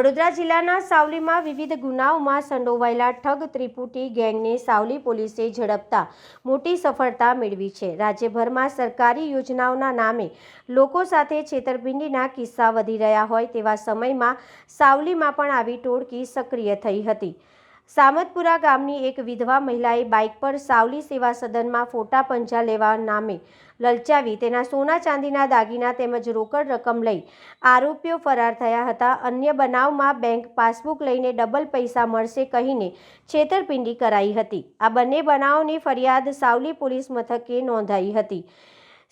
વડોદરા જિલ્લાના સાવલીમાં વિવિધ ગુનાઓમાં સંડોવાયેલા ઠગ ત્રિપુટી ગેંગને સાવલી પોલીસે ઝડપતા મોટી સફળતા મેળવી છે. રાજ્યભરમાં સરકારી યોજનાઓના નામે લોકો સાથે છેતરપિંડીના કિસ્સા વધી રહ્યા હોય તેવા સમયમાં સાવલીમાં પણ આવી ટોળકી સક્રિય થઈ હતી. સામતપુરા ગામની એક વિધવા મહિલાએ બાઇક પર સાવલી સેવા સદનમાં ફોટા પંજા લેવા નામે લલચાવી તેના સોના ચાંદીના દાગીના તેમજ રોકડ રકમ લઈ આરોપીઓ ફરાર થયા હતા. અન્ય બનાવમાં બેંક પાસબુક લઈને ડબલ પૈસા મળશે કહીને છેતરપિંડી કરાઈ હતી. આ બંને બનાવની ફરિયાદ સાવલી પોલીસ મથકે નોંધાઈ હતી.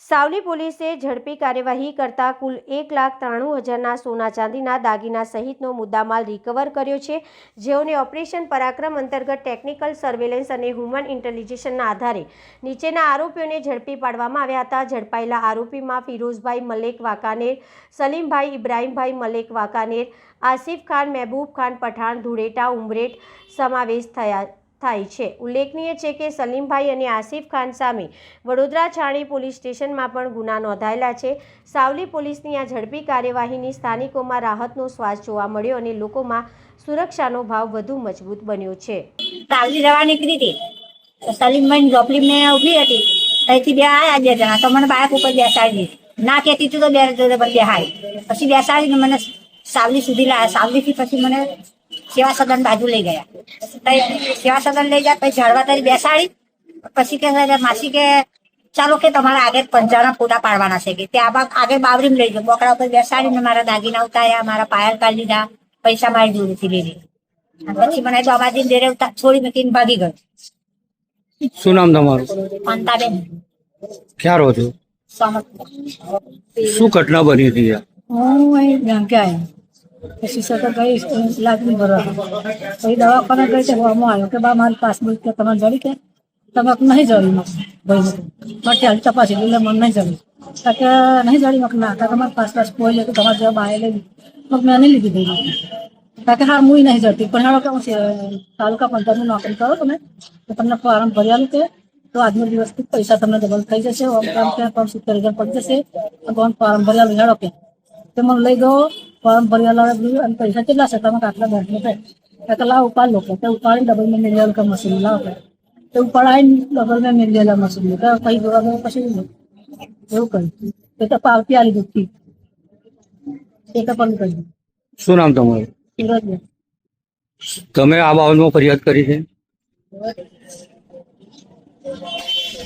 સાવલી પોલીસે ઝડપી કાર્યવાહી કરતા કુલ એક લાખ ત્રાણું હજારના સોના ચાંદીના દાગીના સહિતનો મુદ્દામાલ રિકવર કર્યો છે, જેઓને ઓપરેશન પરાક્રમ અંતર્ગત ટેકનિકલ સર્વેલન્સ અને હ્યુમન ઇન્ટેલિજન્સના આધારે નીચેના આરોપીઓને ઝડપી પાડવામાં આવ્યા હતા. ઝડપાયેલા આરોપીમાં ફિરોઝભાઈ મલેક વાકાનેર, સલીમભાઈ ઇબ્રાહીમભાઈ મલેક વાકાનેર, આસિફ ખાન, મહેબૂબ ખાન પઠાણ ધુળેટા ઉમરેટ સમાવેશ થયા થાય છે. ઉલ્લેખનીય છે કે સલીમભાઈ અને આસિફ ખાન સામે વડોદરા છાણી પોલીસ સ્ટેશનમાં પણ ગુના નોંધાયેલા છે. સાવલી પોલીસની આ ઝડપી કાર્યવાહીની સ્થાનિકોમાં રાહતનો શ્વાસ જોવા મળ્યો અને લોકોમાં સુરક્ષાનો ભાવ વધુ મજબૂત બન્યો છે. સાવલી રવા નીકળી હતી. સલીમભાઈ જોપલી મેં ઊભી હતી. ત્યાંથી બે આવ્યા બે જણા. તો મને બાઇક ઉપર બેસાડી ના કહેતી તું તો બે જોડે પણ બેહાય. પછી બેસાડીને મને સાવલી સુધી લાયા સાવલીથી પછી મને સેવા સદન બાજુ લઈ ગયા. સેવા સદન લઈ ગયા પછી ઝાડવા તરી બેસાડી. પછી કે માસી કે ચાલો કે તમારા આગળ પંચાના ફોટા પાડવાના છે કે. ત્યાં આગળ બાવરીમાં લઈ જાઓ બોકડા ઉપર બેસાડીને મારા દાગીના ઉતાર્યા મારા પાયલ કાઢી લીધા પૈસા મારી જોડેથી લઈ લીધી. પછી મને બાબાજી ડેરે છોડી મૂકીને ભાગી ગયો. શું નામ તમારું? શાંતાબેન ક્યાં રહો છો? શું ઘટના બની હતી હું અહીં આવી પછી સતત ગઈ લાગણી ભરવા પછી દવાખાને ગઈ તે હવામાં આવ્યો કે બા, મારી પાસબુક કે તમે જડી કે તમે નહીં જડી ભાઈ માટે તપાસી એટલે મને નહીં જડી કે નહીં જડી મક ના, તો તમારે પાસ પાસ કોઈ તો તમારે જવાબ આવે લઈ મગ મેં નહીં લીધી ભાઈ. તો કે હા હું નહીં જડતી પણ હેડો કે હું તાલુકા પંચાયતની નોકરી કરો તમે તો તમને ફોર્મ ભર્યા કે તો આજનો દિવસ પૈસા તમને ડબલ થઈ જશે. ઓમ કામ સિત્તેર હજાર પડી જશે. ભગવાન ફોર્મ ભર્યા હેડો કે. તે મને લઈ ગયો. ફોર્મ ભરી અને પૈસા કેટલા છે? તમે આટલા બેંકમાં છે તો લાવ ઉપાડ લોકો તે ઉપાડી ડબલ મેં મેળવેલ કે મશીન લાવ તે ઉપાડાઈને ડબલ મેં મેળવેલા મશીન તો કઈ જોવા ગયો પછી એવું કહ્યું તે તો પાવતી આલી દીધી એ તો પણ કહ્યું શું નામ તમારું? તમે આ બાબતમાં ફરિયાદ કરી છે?